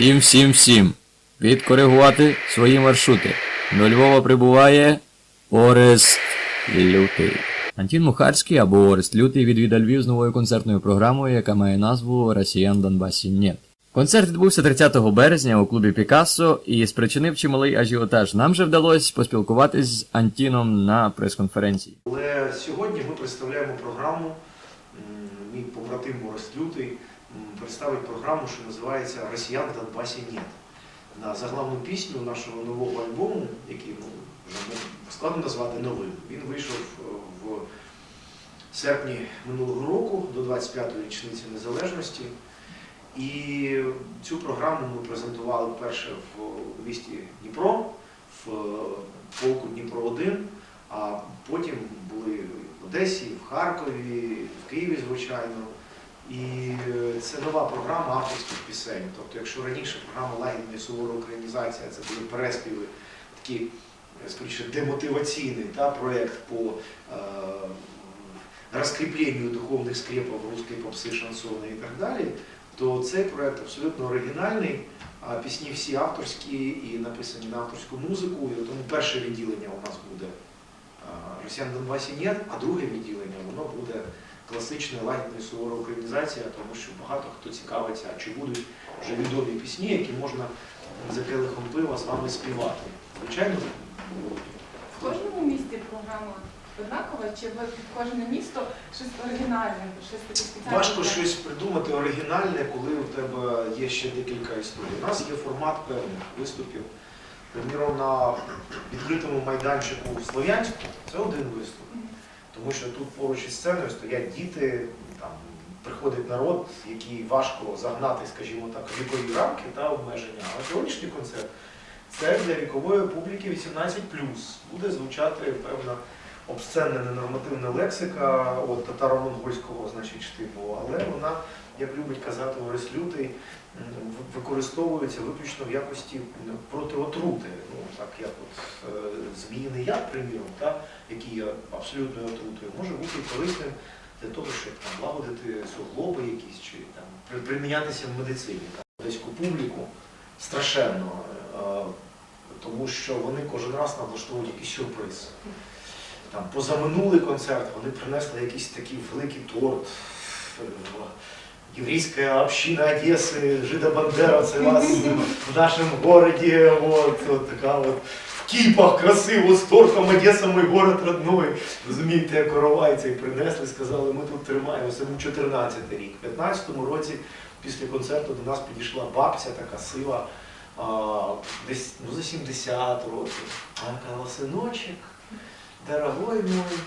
Всім, всім, всім. Відкоригувати свої маршрути. До Львова прибуває Орест Лютий. Антін Мухарський або Орест Лютий відвідав Львів з новою концертною програмою, яка має назву Росіян Донбасі Нєт. Концерт відбувся 30 березня у клубі Пікассо і спричинив чималий ажіотаж. Нам же вдалося поспілкуватись з Антіном на прес-конференції. Але сьогодні ми представляємо програму. Мій побратим Борис Лютий представить програму, що називається Росіян в Донбасі нет. На заглавну пісню нашого нового альбому, який ну, складно назвати новим. Він вийшов е, в серпні минулого року до 25-ї річниці незалежності. І цю програму ми презентували вперше в місті Дніпро, в полку Дніпро 1 а потім були в Одесі, в Харкові, в Києві, звичайно. І е, це нова програма авторських пісень. Тобто, якщо раніше програма Лагідна і сувора українізація це були переспіви, такі, е, скоріше, демотиваційний та, проєкт по е, розкріпленню духовних скрепів русської попси, шансони і так далі, то цей проєкт абсолютно оригінальний. А Пісні всі авторські і написані на авторську музику. І тому перше відділення у нас буде Росіян в Донбасі нет, а друге відділення воно буде класична лагідна і сувора українізація, тому що багато хто цікавиться, а чи будуть вже відомі пісні, які можна за келихом пива з вами співати. Звичайно, В кожному місті програма однакова, чи ви під кожне місто щось оригінальне, щось таке спеціальне? важко щось придумати оригінальне, коли у тебе є ще декілька історій. У нас є формат певних виступів. Приміром, на відкритому майданчику в Слов'янську це один виступ. Тому що тут поруч із сценою стоять діти, там приходить народ, який важко загнати, скажімо так, вікові рамки та обмеження. Але сьогоднішній концерт це для вікової публіки 18 Буде звучати певна обсценна ненормативна лексика от татаро-монгольського, значить, штибу, але вона, як любить казати Орес Лютий, використовується виключно в якості м, протиотрути. Ну, так як от е, зміїний яд, приміром, та, який є абсолютною отрутою, може бути корисним для того, щоб там, лагодити суглоби якісь чи там, примінятися в медицині. Одеську публіку страшенно, е, тому що вони кожен раз нам влаштовують якийсь сюрприз. Там, позаминулий концерт вони принесли якийсь такий великий торт. Еврейская община Одессы, жидобандеровцы вас в нашем городе, вот, вот така от в кіпах красиво з тортом Одеса, мой город родной. Розумієте, як коровайці і принесли, сказали, ми тут тримаємо. Це був 14 рік. В 15-му році після концерту до нас підійшла бабця така сива, а, десь ну, за 70 років. Вона казала, синочек, дорогой мой,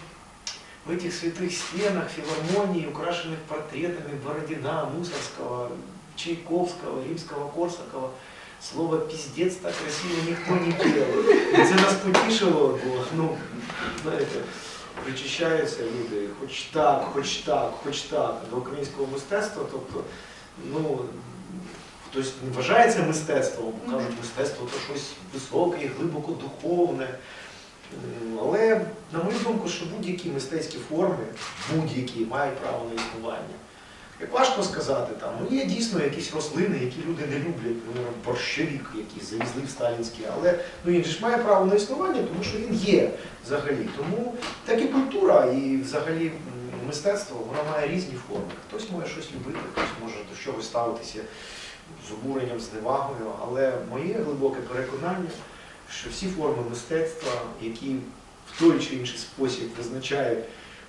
в этих святых стенах филармонии, украшенных портретами Бородина, Мусорского, Чайковского, Римского-Корсакова, слово «пиздец» так красиво никто не пел. І це нас потішило, бо, ну, знаєте, причащаються люди, хоч так, хоч так, хоч так, до українського мистецтва, тобто, ну, хтось не вважає це мистецтвом, бо кажуть, мистецтво то щось високе, глибоко духовне. Але, на мою думку, що будь-які мистецькі форми, будь-які мають право на існування. Як важко сказати, там, ну є дійсно якісь рослини, які люди не люблять, ну, борщовік, який завезли в сталінський, але ну, він ж має право на існування, тому що він є взагалі. Тому так і культура, і взагалі мистецтво, воно має різні форми. Хтось може щось любити, хтось може до чогось ставитися з обуренням, з невагою, але моє глибоке переконання, що всі форми мистецтва, які в той чи інший спосіб визначають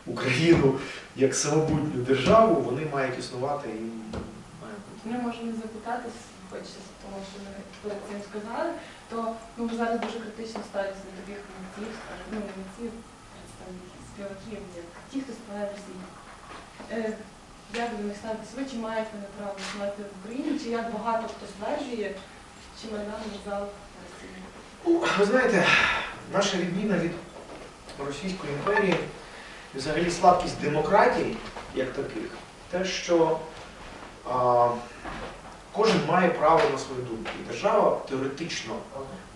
Україну як самобутню державу, вони мають існувати і мають бути. Ми можемо запитатись, хоч з того, що ви перед цим сказали, то ну, зараз дуже критично ставитеся до таких митців, ну, митців, представників, співаків, як ті, хто співає Росії. Е, як до них ставитесь? Ви чи маєте вони право існувати в Україні, чи як багато хто стверджує, чи Майдан в Росії? Ви знаєте, наша відміна від Російської імперії, взагалі слабкість демократій, як таких, те, що а, кожен має право на свою думку. І держава теоретично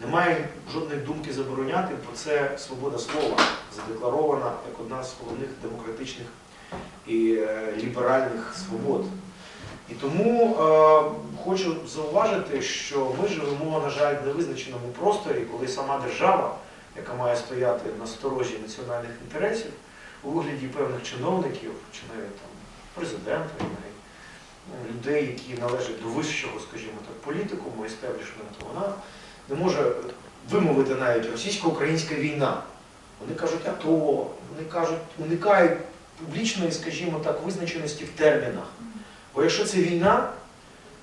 не має жодної думки забороняти, бо це свобода слова, задекларована як одна з головних демократичних і е, ліберальних свобод. І тому е, хочу зауважити, що ми живемо, на жаль, в невизначеному просторі, коли сама держава, яка має стояти на сторожі національних інтересів, у вигляді певних чиновників, чи навіть там президента, навіть ну, людей, які належать до вищого, скажімо так, політикуму, істеблішменту, вона не може вимовити навіть російсько-українська війна. Вони кажуть АТО, вони кажуть, уникають публічної, скажімо так, визначеності в термінах. Бо якщо це війна,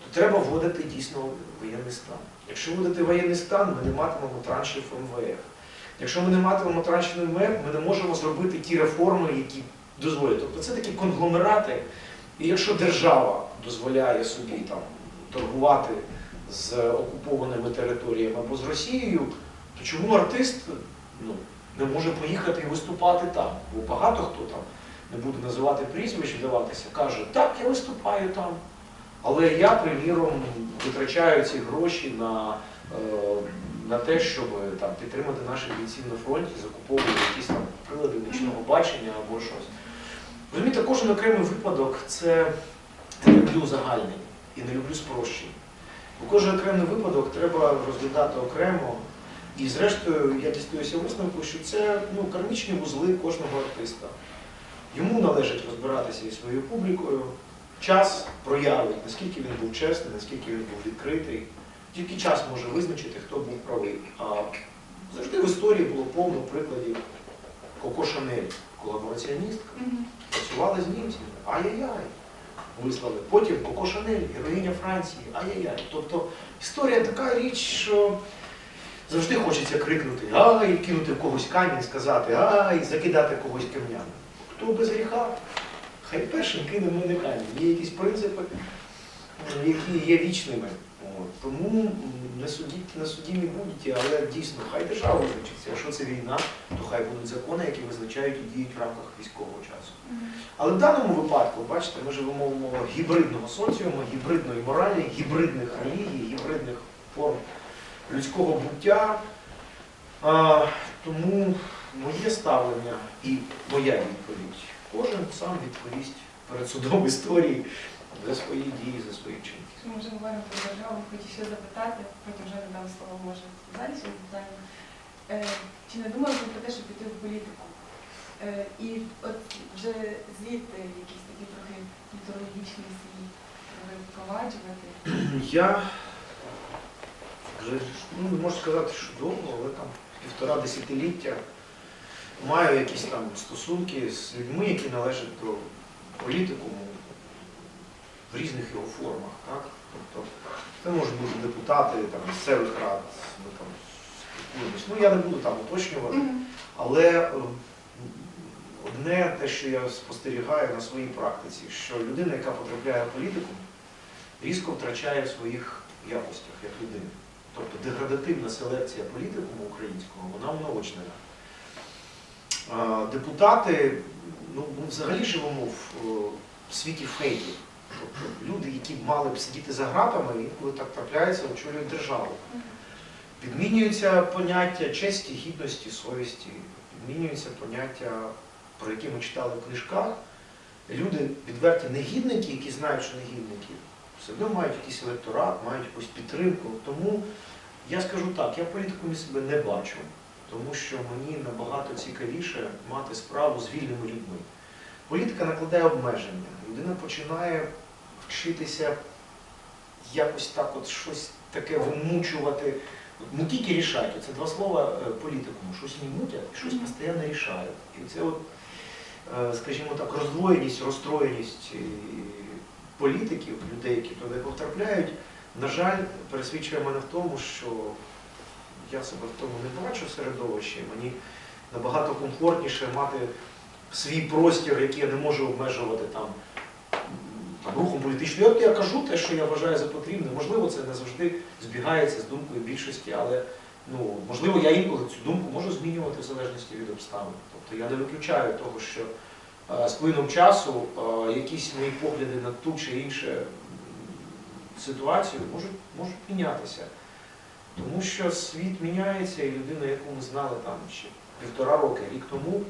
то треба вводити дійсно воєнний стан. Якщо вводити воєнний стан, ми не матимемо траншів МВФ. Якщо ми не матимемо траншів МВФ, ми не можемо зробити ті реформи, які дозволять. Тобто це такі конгломерати. І якщо держава дозволяє собі там торгувати з окупованими територіями або з Росією, то чому артист ну, не може поїхати і виступати там? Бо багато хто там не буду називати прізвищ, вдаватися, каже, так, я виступаю там. Але я, приміром, витрачаю ці гроші на, е, на те, щоб там, підтримати наших бійців на фронті, закуповую якісь там прилади нічного бачення або щось. Розумієте, кожен окремий випадок це я не люблю загальний і не люблю спрощень. Бо кожен окремий випадок треба розглядати окремо. І зрештою я дістаюся висновку, що це ну, кармічні вузли кожного артиста. Йому належить розбиратися із своєю публікою. Час проявить, наскільки він був чесний, наскільки він був відкритий. Тільки час може визначити, хто був правий. А завжди в історії було повно прикладів Коко Шанель, колабораціоністка, працювала з німцями. Ай-яй-яй. Вислали. Потім Коко Шанель, героїня Франції, ай-яй-яй. Тобто історія така річ, що завжди хочеться крикнути ай, кинути в когось камінь, сказати ай, закидати когось камнями. Хто без гріха, хай першим кине мене камінь. Є якісь принципи, які є вічними. Тому м, не судіть, не судімі будете, але дійсно, хай держава визначиться. Якщо це війна, то хай будуть закони, які визначають і діють в рамках військового часу. Але в даному випадку, бачите, ми живемо в умовах гібридного соціуму, гібридної моралі, гібридних релігій, гібридних форм людського буття. А, тому моє ставлення і моя відповідь. Кожен сам відповість перед судом історії за свої дії, за свої вчинки. Ми вже говоримо про державу, хочу ще запитати, потім вже надам слово може далі ще питання. Е, чи не думали ви про те, щоб піти в політику? Е, і от вже звідти якісь такі трохи літургічні свій впроваджувати. Я вже ну, не можу сказати, що довго, але там півтора десятиліття маю якісь там стосунки з людьми, які належать до політикуму в різних його формах. Так? Тобто це можуть бути депутати там, місцевих рад, ми там спілкуємось. Ну я не буду там уточнювати. Але е, одне те, що я спостерігаю на своїй практиці, що людина, яка потрапляє в політику, різко втрачає в своїх якостях як людини. Тобто деградативна селекція політикуму українського, вона унаочнена. Депутати, ну, ми взагалі живемо в, е, світі фейків. Тобто люди, які мали б сидіти за гратами, інколи так трапляється, очолюють державу. Підмінюються поняття честі, гідності, совісті, підмінюються поняття, про які ми читали в книжках. Люди відверті негідники, які знають, що негідники, все одно мають якийсь електорат, мають якусь підтримку. Тому я скажу так, я в політикумі себе не бачу, тому що мені набагато цікавіше мати справу з вільними людьми. Політика накладає обмеження. Людина починає вчитися якось так от щось таке вимучувати. Не тільки рішають, це два слова е, політикуму, щось не мутять, щось постійно рішають. І це от, е, скажімо так, роздвоєність, розстроєність е, політиків, людей, які туди потрапляють, на жаль, пересвідчує мене в тому, що я себе в тому не бачу в середовищі. Мені набагато комфортніше мати свій простір, який я не можу обмежувати там, там рухом політичним. От я кажу те, що я вважаю за потрібне. Можливо, це не завжди збігається з думкою більшості, але ну, можливо, я інколи цю думку можу змінювати в залежності від обставин. Тобто я не виключаю того, що е, з плином часу е, якісь мої погляди на ту чи іншу ситуацію можуть, можуть мінятися. Тому що світ міняється, і людина, яку ми знали там ще півтора роки, рік тому,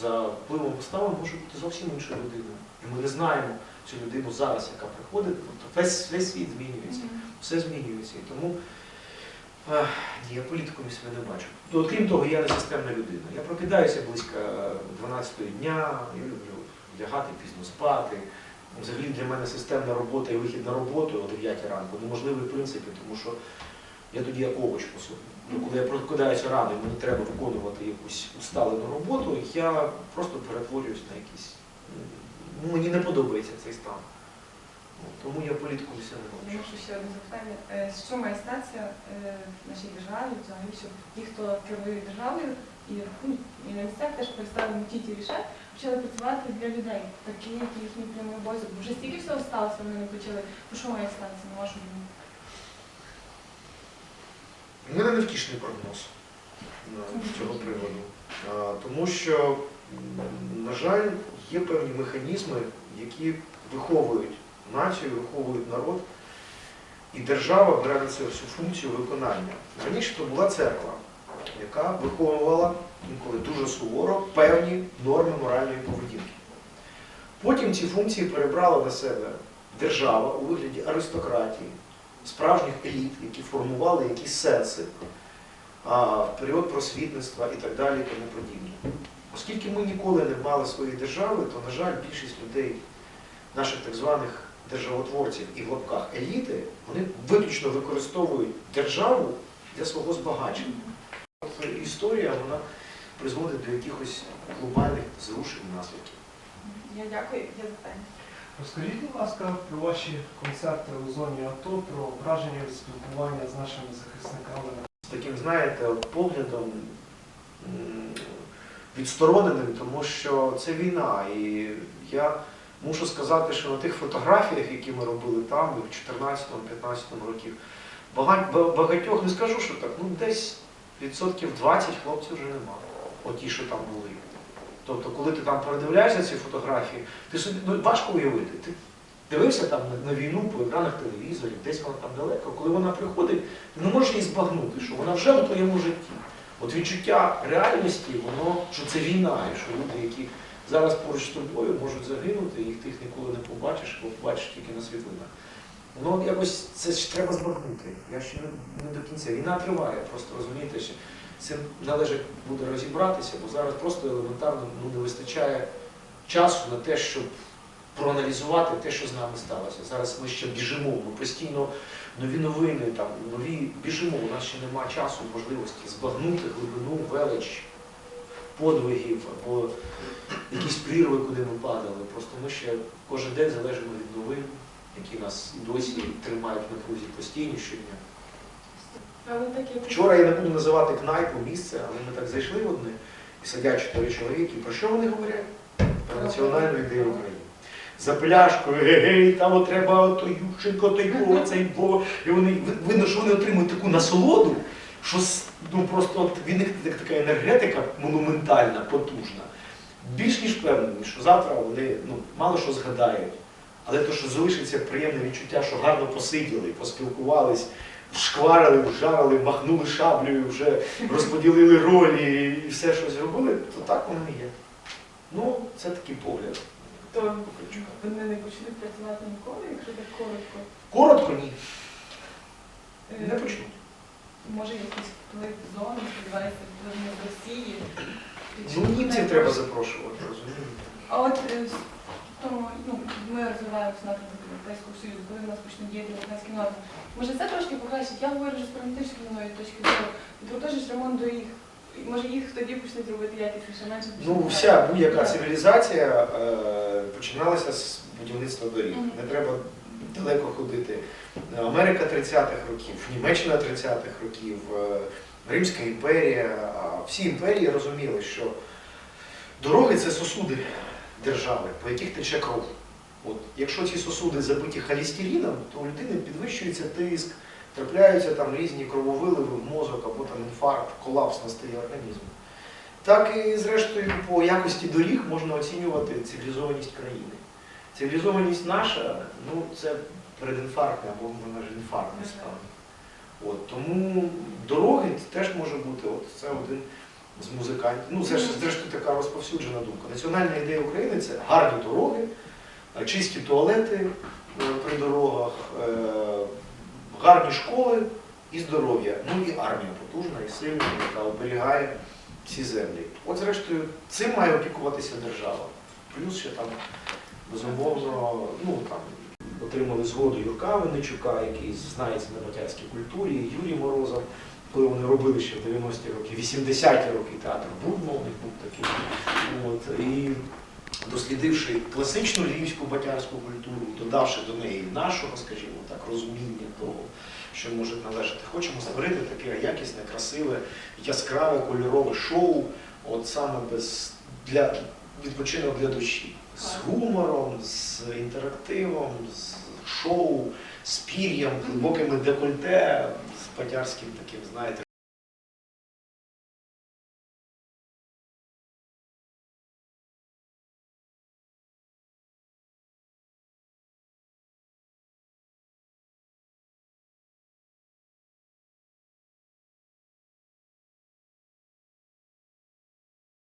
за впливом вистави може бути зовсім інша людина. І ми не знаємо цю людину зараз, яка приходить. Тобто весь, весь світ змінюється, все змінюється. І тому ні, я політиком себе не бачу. Ну, от, крім того, я не системна людина. Я прокидаюся близько 12-ї дня, я люблю лягати, пізно спати. Взагалі для мене системна робота і вихід на роботу о 9 ранку неможливий в принципі, тому що я тоді як овоч по собі. Ну, коли я прокидаюся рано, і мені треба виконувати якусь усталену роботу, я просто перетворююсь на якийсь. Ну, мені не подобається цей стан. Ну, Тому я політику все не бачу. можу ще одне запитання. Е, Що має статися е, в нашій державі, взагалі, щоб ті, хто керує державою, і, ну, і на місцях теж перестали мутіти і рішати, почали працювати для людей, такі, які їхні прямий обов'язок. Бо вже стільки всього сталося, вони не почали. То що має статися, на вашу думку? У мене невтішний прогноз з цього приводу. Тому що, на жаль, є певні механізми, які виховують націю, виховують народ, і держава бере на це всю функцію виконання. Раніше то була церква, яка виховувала інколи дуже суворо певні норми моральної поведінки. Потім ці функції перебрала на себе держава у вигляді аристократії, справжніх еліт, які формували якісь сенси в період просвітництва і так далі, і тому подібне. Оскільки ми ніколи не мали своєї держави, то, на жаль, більшість людей, наших так званих державотворців і в лапках еліти, вони виключно використовують державу для свого збагачення. От історія вона призводить до якихось глобальних зрушень наслідків. Я дякую, я запитання. Розкажіть, будь ласка, про ваші концерти у зоні АТО, про враження від спілкування з нашими захисниками. з таким, знаєте, поглядом відстороненим, тому що це війна. І я мушу сказати, що на тих фотографіях, які ми робили там, в 14-15 років, бага- багатьох, не скажу, що так, ну десь відсотків 20 хлопців вже немає. От ті, що там були. Тобто, коли ти там передивляєшся ці фотографії, ти собі ну, важко уявити. Ти дивився там на, війну по екранах телевізорів, десь вона там далеко. Коли вона приходить, ти не можеш її збагнути, що вона вже у твоєму житті. От відчуття реальності, воно, що це війна, і що люди, які зараз поруч з тобою можуть загинути, їх ти їх ніколи не побачиш, або побачиш тільки на світлинах. Воно якось це ж треба збагнути. Я ще не, не до кінця. Війна триває, просто розумієте, що цим належить буде розібратися, бо зараз просто елементарно ну, не вистачає часу на те, щоб проаналізувати те, що з нами сталося. Зараз ми ще біжимо, ми постійно нові новини, там, нові біжимо, у нас ще немає часу, можливості збагнути глибину, велич подвигів або якісь прірви, куди ми падали. Просто ми ще кожен день залежимо від новин, які нас досі тримають в напрузі постійно щодня. Вчора я не буду називати кнайпу місце, але ми так зайшли в одне і сидять чотири чоловіки. Про що вони говорять? Про національну ідею України. За пляшкою, гей, там треба ото Ющенко, то його, цей бо. І вони видно, що вони отримують таку насолоду, що ну просто от від них так- така енергетика монументальна, потужна. Більш ніж впевнений, що завтра вони ну, мало що згадають. Але то, що залишиться приємне відчуття, що гарно посиділи, поспілкувались, вшкварили, вжарили, махнули шаблею, вже розподілили ролі і все, що зробили, то так воно і є. Ну, це такий погляд. то вони не почнуть працювати ніколи, якщо так коротко. Коротко ні, Е, не почнуть. Може якийсь вплив зони, сподівається, вплив з Росії. Ну, німців треба запрошувати, розумієте? А от е, ну, ми розвиваємося напрямку Європейського Союзу, коли в нас почнуть діяти європейські норми. Може це трошки покращить? Я говорю вже з прагматичної точки зору. Те, ремонт доріг. І, Може їх тоді почнуть робити якісніше, менше Ну, вся будь-яка цивілізація е, починалася з будівництва доріг. Мгм. Не треба далеко ходити. Америка 30-х років, Німеччина 30-х років, е, Римська імперія. Всі імперії розуміли, що дороги це сосуди держави, по яких тече кров. От, якщо ці сосуди забиті холестерином, то у людини підвищується тиск, трапляються там різні крововиливи в мозок або там інфаркт, колапс настає організму. Так і зрештою по якості доріг можна оцінювати цивілізованість країни. Цивілізованість наша, ну це передінфарктне або вона ж інфарктний стан. От, тому дороги теж може бути, от це один з музикантів. Ну, це ж зрештою така розповсюджена думка. Національна ідея України це гарні дороги, е, чисті туалети е, при дорогах, е, гарні школи і здоров'я. Ну і армія потужна і сильна, яка оберігає всі землі. От зрештою, цим має опікуватися держава. Плюс ще там, безумовно, ну там отримали згоду Юрка Винничука, який знається на батярській культурі, Юрій Морозов, коли вони робили ще в 90-ті роки, 80-ті роки театр Будно, у них був такий. От, і дослідивши класичну львівську батярську культуру, додавши до неї нашого, скажімо так, розуміння того, що може належати, хочемо створити таке якісне, красиве, яскраве, кольорове шоу, от саме без для відпочинок для душі. З гумором, з інтерактивом, з шоу, з пір'ям, глибокими декольте, з батярським таким, знаєте,